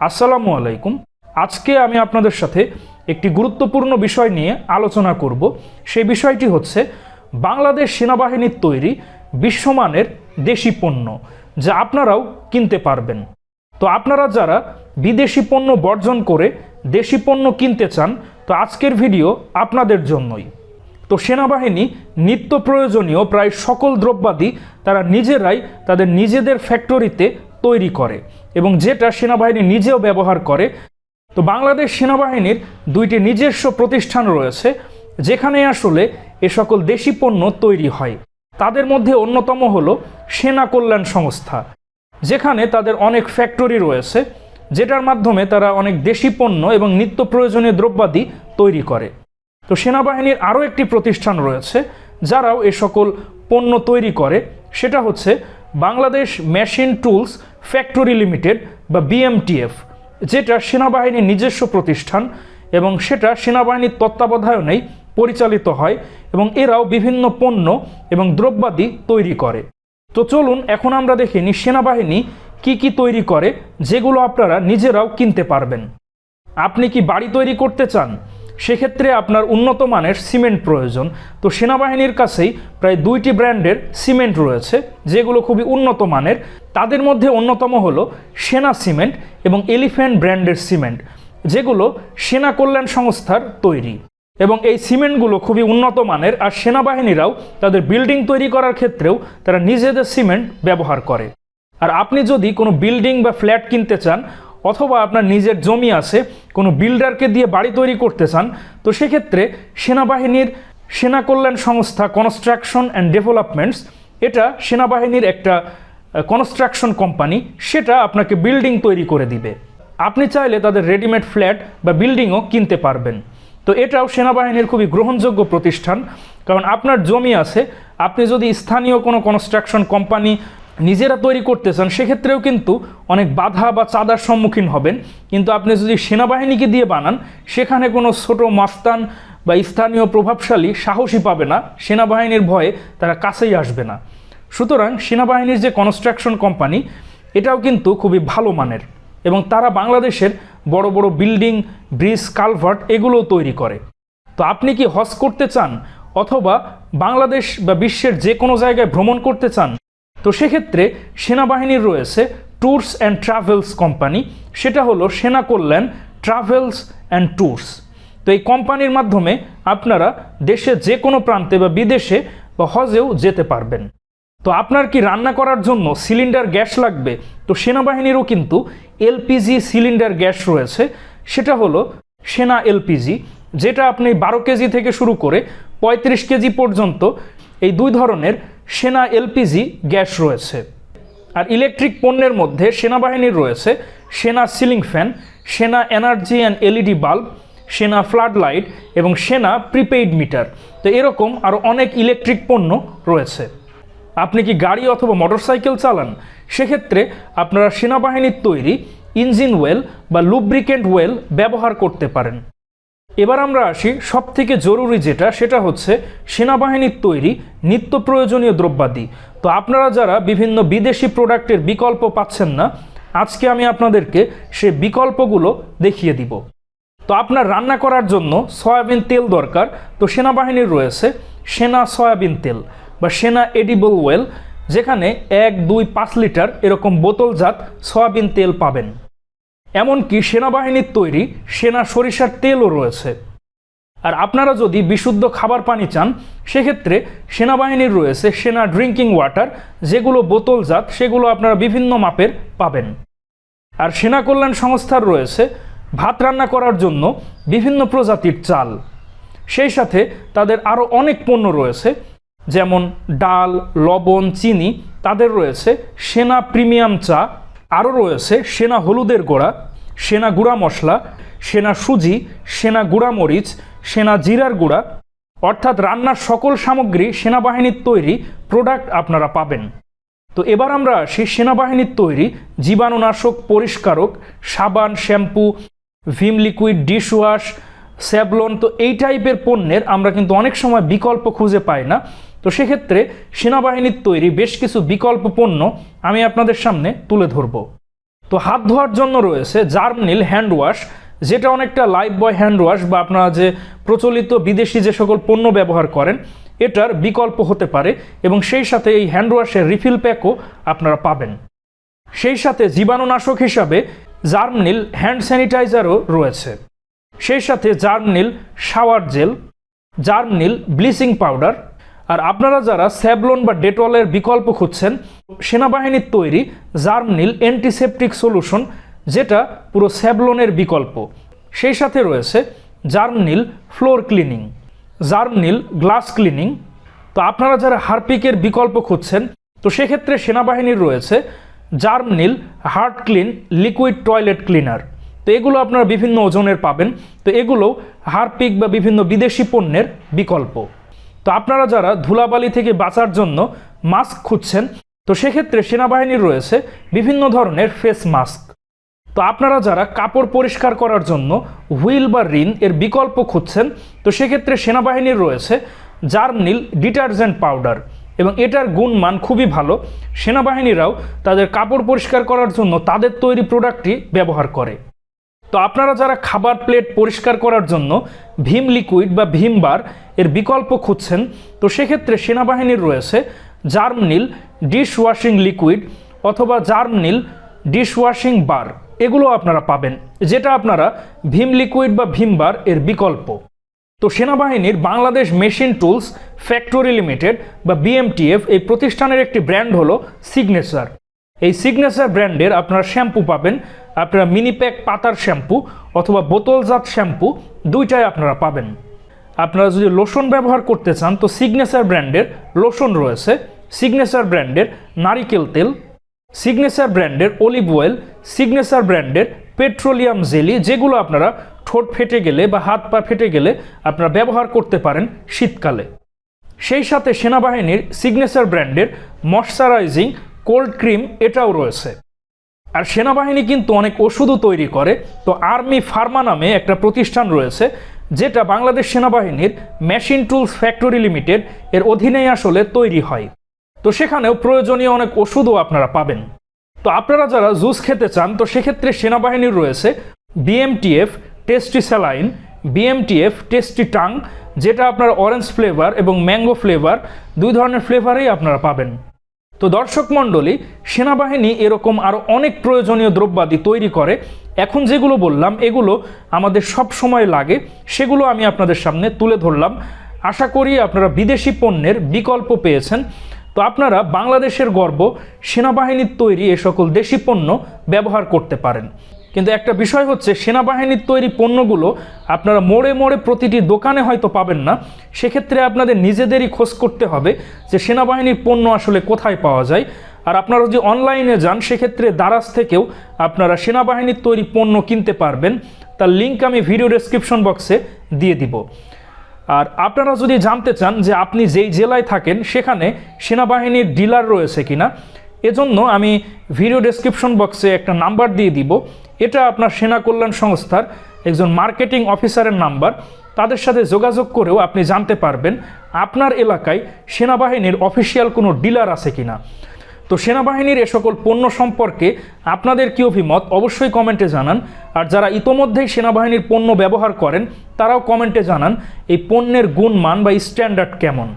আসসালামু আলাইকুম। আজকে আমি আপনাদের সাথে একটি গুরুত্বপূর্ণ বিষয় নিয়ে আলোচনা করব। সেই বিষয়টি হচ্ছে বাংলাদেশ সেনাবাহিনীর তৈরি বিশ্বমানের দেশি পণ্য, যা আপনারাও কিনতে পারবেন। তো আপনারা যারা বিদেশি পণ্য বর্জন করে দেশি পণ্য কিনতে চান, তো আজকের ভিডিও আপনাদের জন্যই। তো সেনাবাহিনী নিত্য প্রয়োজনীয় প্রায় সকল দ্রব্যাদি তারা নিজেরাই তাদের নিজেদের ফ্যাক্টরিতে তৈরি করে এবং যেটা সেনাবাহিনী নিজেও ব্যবহার করে। তো বাংলাদেশ সেনাবাহিনীর দুইটি নিজস্ব প্রতিষ্ঠান রয়েছে, যেখানে আসলে এ সকল দেশি পণ্য তৈরি হয়। তাদের মধ্যে অন্যতম হলো সেনা কল্যাণ সংস্থা, যেখানে তাদের অনেক ফ্যাক্টরি রয়েছে, যেটার মাধ্যমে তারা অনেক দেশি পণ্য এবং নিত্য প্রয়োজনীয় দ্রব্যাদি তৈরি করে। তো সেনাবাহিনীর আরও একটি প্রতিষ্ঠান রয়েছে, যারাও এ সকল পণ্য তৈরি করে। সেটা হচ্ছে Bangladesh machine tools factory limited বা বিএমটিএফ, যেটা সেনাবাহিনীর নিজস্ব প্রতিষ্ঠান এবং সেটা সেনাবাহিনীর তত্ত্বাবধায়নেই পরিচালিত হয় এবং এরাও বিভিন্ন পণ্য এবং দ্রব্যাদি তৈরি করে। তো চলুন এখন আমরা দেখে নিই সেনাবাহিনী কি কি তৈরি করে, যেগুলো আপনারা নিজেরাও কিনতে পারবেন। আপনি কি বাড়ি তৈরি করতে চান? সেক্ষেত্রে আপনার উন্নত মানের সিমেন্ট প্রয়োজন। তো সেনাবাহিনীর কাছেই প্রায় দুইটি ব্র্যান্ডের সিমেন্ট রয়েছে, যেগুলো খুবই উন্নত মানের। তাদের মধ্যে অন্যতম হলো সেনা সিমেন্ট এবং এলিফ্যান্ট ব্র্যান্ডের সিমেন্ট, যেগুলো সেনা কল্যাণ সংস্থার তৈরি। এবং এই সিমেন্টগুলো খুবই উন্নত মানের আর সেনাবাহিনীরাও তাদের বিল্ডিং তৈরি করার ক্ষেত্রেও তারা নিজেদের সিমেন্ট ব্যবহার করে। আর আপনি যদি কোনো বিল্ডিং বা ফ্ল্যাট কিনতে চান অথবা আপনার নিজের জমি আছে, কোনো বিল্ডারকে দিয়ে বাড়ি তৈরি করতে চান, তো সেক্ষেত্রে সেনাবাহিনীর সেনা কল্যাণ সংস্থা কনস্ট্রাকশন অ্যান্ড ডেভেলপমেন্টস এটা সেনাবাহিনীর একটা কনস্ট্রাকশন কোম্পানি সেটা আপনাকে বিল্ডিং তৈরি করে দিবে। আপনি চাইলে তাদের রেডিমেড ফ্ল্যাট বা বিল্ডিংও কিনতে পারবেন। তো এটাও সেনাবাহিনীর খুবই গ্রহণযোগ্য প্রতিষ্ঠান, কারণ আপনার জমি আছে, আপনি যদি স্থানীয় কোনো কনস্ট্রাকশন কোম্পানি নিজেরা তৈরি করতে চান সেক্ষেত্রেও কিন্তু অনেক বাধা বা চাঁদার সম্মুখীন হবেন। কিন্তু আপনি যদি সেনাবাহিনীকে দিয়ে বানান, সেখানে কোনো ছোট মাস্তান বা স্থানীয় প্রভাবশালী সাহসী পাবে না, সেনাবাহিনীর ভয়ে তারা কাছেই আসবে না। সুতরাং সেনাবাহিনীর যে কনস্ট্রাকশন কোম্পানি এটাও কিন্তু খুবই ভালো মানের এবং তারা বাংলাদেশের বড় বড় বিল্ডিং ব্রিজ কালভার্ট এগুলোও তৈরি করে। তো আপনি কি হজ করতে চান অথবা বাংলাদেশ বা বিশ্বের যে কোনো জায়গায় ভ্রমণ করতে চান তো সেক্ষেত্রে সেনাবাহিনীর রয়েছে ট্যুরস অ্যান্ড ট্রাভেলস কোম্পানি। সেটা হলো সেনা কল্যাণ ট্রাভেলস অ্যান্ড ট্যুরস তো এই কোম্পানির মাধ্যমে আপনারা দেশের যে কোনো প্রান্তে বা বিদেশে বা হজেও যেতে পারবেন। তো আপনার কি রান্না করার জন্য সিলিন্ডার গ্যাস লাগবে? তো সেনাবাহিনীরও কিন্তু এলপিজি সিলিন্ডার গ্যাস রয়েছে। সেটা হলো সেনা এলপিজি, যেটা আপনি বারো কেজি থেকে শুরু করে পঁয়ত্রিশ কেজি পর্যন্ত এই দুই ধরনের সেনা এলপিজি গ্যাস রয়েছে। আর ইলেকট্রিক পণ্যের মধ্যে সেনাবাহিনীর রয়েছে Sena ceiling fan, Sena energy and LED bulb, Sena flood light এবং সেনা প্রিপেইড মিটার। তো এরকম আরও অনেক ইলেকট্রিক পণ্য রয়েছে। আপনি কি গাড়ি অথবা মোটরসাইকেল চালান? সেক্ষেত্রে আপনারা সেনাবাহিনীর তৈরি ইঞ্জিন ওয়েল বা লুব্রিকেন্ট ওয়েল ব্যবহার করতে পারেন। এবার আমরা আসি সব থেকে জরুরি যেটা, সেটা হচ্ছে সেনাবাহিনীর তৈরি নিত্য প্রয়োজনীয় দ্রব্যাদি। তো আপনারা যারা বিভিন্ন বিদেশি প্রোডাক্টের বিকল্প পাচ্ছেন না, আজকে আমি আপনাদেরকে সে বিকল্পগুলো দেখিয়ে দিব। তো আপনার রান্না করার জন্য সয়াবিন তেল দরকার, তো সেনাবাহিনীর রয়েছে সেনা সয়াবিন তেল বা সেনা এডিবল ওয়েল যেখানে এক, দুই, পাঁচ লিটার এরকম বোতলজাত সয়াবিন তেল পাবেন। এমনকি সেনাবাহিনীর তৈরি সেনা সরিষার তেলও রয়েছে। আর আপনারা যদি বিশুদ্ধ খাবার পানি চান, সেক্ষেত্রে সেনাবাহিনীর রয়েছে সেনা ড্রিঙ্কিং ওয়াটার, যেগুলো বোতলজাত, সেগুলো আপনারা বিভিন্ন মাপের পাবেন। আর সেনা কল্যাণ সংস্থার রয়েছে ভাত রান্না করার জন্য বিভিন্ন প্রজাতির চাল। সেই সাথে তাদের আরও অনেক পণ্য রয়েছে, যেমন ডাল, লবণ, চিনি, তাদের রয়েছে সেনা প্রিমিয়াম চা আরও রয়েছে সেনা হলুদের গোড়া, সেনা গুঁড়া মশলা, সেনা সুজি, সেনা গুঁড়া মরিচ, সেনা জিরার গুঁড়া। অর্থাৎ রান্নার সকল সামগ্রী সেনাবাহিনীর তৈরি প্রোডাক্ট আপনারা পাবেন। তো এবার আমরা সেই সেনাবাহিনীর তৈরি জীবাণুনাশক পরিষ্কারক, সাবান, shampoo, Vim liquid dishwash Savlon তো এই টাইপের পণ্যের আমরা কিন্তু অনেক সময় বিকল্প খুঁজে পাই না। তো সেক্ষেত্রে সেনাবাহিনীর তৈরি বেশ কিছু বিকল্প পণ্য আমি আপনাদের সামনে তুলে ধরব। তো হাত ধোয়ার জন্য রয়েছে জার্মনিল হ্যান্ড ওয়াশ, যেটা অনেকটা লাইফ বয় হ্যান্ড ওয়াশ বা আপনারা যে প্রচলিত বিদেশি যে সকল পণ্য ব্যবহার করেন, এটার বিকল্প হতে পারে এবং সেই সাথে এই হ্যান্ড ওয়াশের রিফিল প্যাকও আপনারা পাবেন। সেই সাথে জীবাণুনাশক হিসাবে জার্মনিল হ্যান্ড স্যানিটাইজারও রয়েছে। সেই সাথে Germnil shower gel, Germnil bleaching powder আর আপনারা যারা স্যাভলন বা ডেটলের বিকল্প খুঁজছেন, সেনাবাহিনীর তৈরি জার্মনিল অ্যান্টিসেপটিক সলিউশন, যেটা পুরো স্যাভলনের বিকল্প। সেই সাথে রয়েছে Germnil floor cleaning, Germnil glass cleaning. তো আপনারা যারা হারপিকের বিকল্প খুঁজছেন, তো সেক্ষেত্রে সেনাবাহিনীর রয়েছে Germnil heart clean liquid toilet cleaner. তো এগুলো আপনারা বিভিন্ন ওজনের পাবেন। তো এগুলো হারপিক বা বিভিন্ন বিদেশি পণ্যের বিকল্প। তো আপনারা যারা ধুলাবালি থেকে বাঁচার জন্য মাস্ক খুঁজছেন, তো সেক্ষেত্রে সেনাবাহিনীর রয়েছে বিভিন্ন ধরনের ফেস মাস্ক। তো আপনারা যারা কাপড় পরিষ্কার করার জন্য হুইল বা রিন এর বিকল্প খুঁজছেন, তো সেক্ষেত্রে সেনাবাহিনীর রয়েছে জার্মনিল ডিটারজেন্ট পাউডার এবং এটার গুণমান খুবই ভালো। সেনাবাহিনীরাও তাদের কাপড় পরিষ্কার করার জন্য তাদের তৈরি প্রোডাক্টটি ব্যবহার করে। তো আপনারা যারা খাবার প্লেট পরিষ্কার করার জন্য ভীম লিকুইড বা ভীম বার এর বিকল্প খুঁজছেন। তো সেক্ষেত্রে সেনাবাহিনীর রয়েছে জার্মনিল ডিশ ওয়াশিং লিকুইড অথবা জার্মনিল ডিশ ওয়াশিং বার। এগুলো আপনারা পাবেন। যেটা আপনারা ভীম লিকুইড বা ভীম বার এর বিকল্প। তো সেনাবাহিনীর Bangladesh machine tools factory limited বা বিএমটিএফ এই প্রতিষ্ঠানের একটি ব্র্যান্ড হলো সিগনেচার। এই সিগনেচার ব্র্যান্ডের আপনারা শ্যাম্পু পাবেন। আপনারা মিনি প্যাক পাতার শ্যাম্পু অথবা বোতলজাত শ্যাম্পু দুইটাই আপনারা পাবেন। আপনারা যদি লোশন ব্যবহার করতে চান, তো সিগনেচার ব্র্যান্ডের লোশন রয়েছে। সিগনেচার ব্র্যান্ডের নারিকেল তেল সিগনেচার ব্র্যান্ডের অলিভ অয়েল সিগনেচার ব্র্যান্ডের পেট্রোলিয়াম জেলি যেগুলো আপনারা ঠোঁট ফেটে গেলে বা হাত পা ফেটে গেলে আপনারা ব্যবহার করতে পারেন শীতকালে। সেই সাথে সেনাবাহিনীর সিগনেচার ব্র্যান্ডের ময়শ্চারাইজিং কোল্ড ক্রিম এটাও রয়েছে। আর সেনাবাহিনী কিন্তু অনেক ওষুধও তৈরি করে। তো আর্মি ফার্মা নামে একটা প্রতিষ্ঠান রয়েছে, যেটা বাংলাদেশ সেনাবাহিনীর মেশিন টুলস ফ্যাক্টরি লিমিটেড এর অধীনেই আসলে তৈরি হয়। তো সেখানেও প্রয়োজনীয় অনেক ওষুধও আপনারা পাবেন। তো আপনারা যারা জুস খেতে চান, তো সেক্ষেত্রে সেনাবাহিনীর রয়েছে BMTF tasty saline BMTF tasty Tang যেটা আপনার অরেঞ্জ ফ্লেভার এবং ম্যাঙ্গো ফ্লেভার দুই ধরনের ফ্লেভারেই আপনারা পাবেন। তো দর্শক মণ্ডলী, সেনাবাহিনী এরকম আরও অনেক প্রয়োজনীয় দ্রব্যাদি তৈরি করে। এখন যেগুলো বললাম, এগুলো আমাদের সব সময় লাগে। সেগুলো আমি আপনাদের সামনে তুলে ধরলাম। আশা করি আপনারা বিদেশি পণ্যের বিকল্প পেয়েছেন। তো আপনারা বাংলাদেশের গর্ব, সেনাবাহিনীর তৈরি এ সকল দেশি পণ্য ব্যবহার করতে পারেন। কিন্তু একটা বিষয় হচ্ছে, সেনাবাহিনীর তৈরি পণ্যগুলো আপনারা মোড়ে মোড়ে প্রতিটি দোকানে হয়তো পাবেন না। সেক্ষেত্রে আপনাদের নিজেদেরই খোঁজ করতে হবে যে সেনাবাহিনীর পণ্য আসলে কোথায় পাওয়া যায়। আর আপনারা যদি অনলাইনে যান, সেক্ষেত্রে দারাজ থেকেও আপনারা সেনাবাহিনীর তৈরি পণ্য কিনতে পারবেন। তার লিঙ্ক আমি ভিডিও ডেসক্রিপশন বক্সে দিয়ে দিব। আর আপনারা যদি জানতে চান যে আপনি যেই জেলায় থাকেন, সেখানে সেনাবাহিনীর ডিলার রয়েছে কিনা, এজন্য আমি ভিডিও ডেসক্রিপশন বক্সে একটা নাম্বার দিয়ে দিব। এটা আপনার সেনা কল্যাণ সংস্থার একজন মার্কেটিং অফিসারের নাম্বার। তাদের সাথে যোগাযোগ করেও আপনি জানতে পারবেন আপনার এলাকায় সেনাবাহিনীর অফিসিয়াল কোনো ডিলার আছে কিনা। তো সেনাবাহিনীর এ সকল পণ্য সম্পর্কে আপনাদের কী অভিমত অবশ্যই কমেন্টে জানান। আর যারা ইতোমধ্যেই সেনাবাহিনীর পণ্য ব্যবহার করেন, তারাও কমেন্টে জানান এই পণ্যের গুণমান বা স্ট্যান্ডার্ড কেমন।